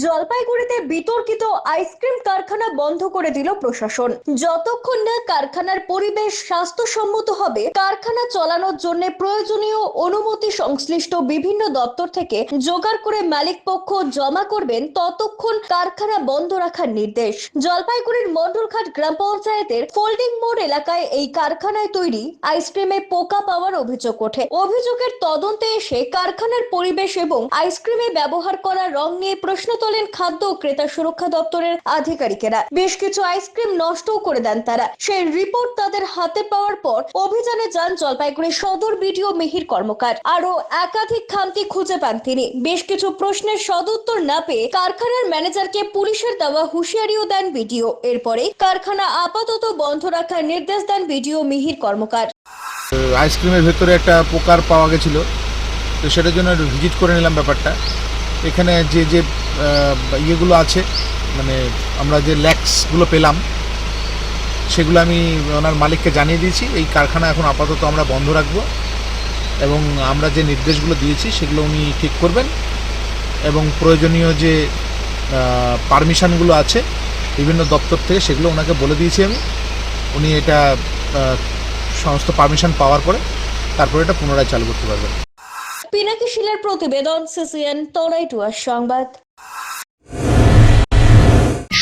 জলপাইগুড়িতে বিতর্কিত আইসক্রিম কারখানা বন্ধ করে দিল প্রশাসন। যতক্ষণ না কারখানার পরিবেশ স্বাস্থ্যসম্মত হবে, কারখানা চালানোর জন্য প্রয়োজনীয় অনুমতি সংশ্লিষ্ট বিভিন্ন দপ্তর থেকে জোগাড় করে মালিক পক্ষ জমা করবেন ততক্ষণ কারখানা বন্ধ রাখার নির্দেশ। জলপাইগুড়ির মন্ডলঘাট গ্রাম পঞ্চায়েতের ফোল্ডিং মোড় এলাকায় এই কারখানায় তৈরি আইসক্রিমে পোকা পাওয়ার অভিযোগ ওঠে। অভিযোগের তদন্তে এসে কারখানার পরিবেশ এবং আইসক্রিমে ব্যবহার করা রং নিয়ে প্রশ্ন তোলেন খাদ্য ও ক্রেতা সুরক্ষা দপ্তরের আধিকারিকেরা। বেশ কিছু আইসক্রিম নষ্টও করে দেন তারা। সেই রিপোর্ট তাদের হাতে পাওয়ার পর অভিযানে যান জলপাইগুড়ি সদর বিডিও মিহির কর্মকার। আরও একাধিক খামতি খুঁজে পান তিনি। বেশ কিছু প্রশ্নের সদুত্তর না পেয়ে কারখানার ম্যানেজারকে পুলিশের দেওয়া হুঁশিয়ারিও দেন বিডিও। এরপরে কারখানা আপাতত বন্ধ রাখার নির্দেশ দেন বিডিও মিহির কর্মকার। আইসক্রিমের ভেতরে একটা পোকার পাওয়া গেছিল। তো সেটার জন্য ভিজিট করে নিলাম ব্যাপারটা। এখানে যে যে ইয়েগুলো আছে মানে আমরা যে ল্যাক্সগুলো পেলাম, সেগুলো আমি ওনার মালিককে জানিয়ে দিয়েছি। এই কারখানা এখন আপাতত আমরা বন্ধ রাখব এবং আমরা যে নির্দেশগুলো দিয়েছি, সেগুলো উনি ঠিক করবেন এবং প্রয়োজনীয় যে পারমিশনগুলো আছে, বিভিন্ন দপ্তর থেকে সেগুলো ওনাকে বলে দিয়েছি আমি। উনি এটা সমস্ত পারমিশন পাওয়ার পরে তারপরে এটা পুনরায় চালু করতে পারবেন। পিনাকি শিলার প্রতিবেদন সিসিএন তরাইটুয়ার সংবাদ।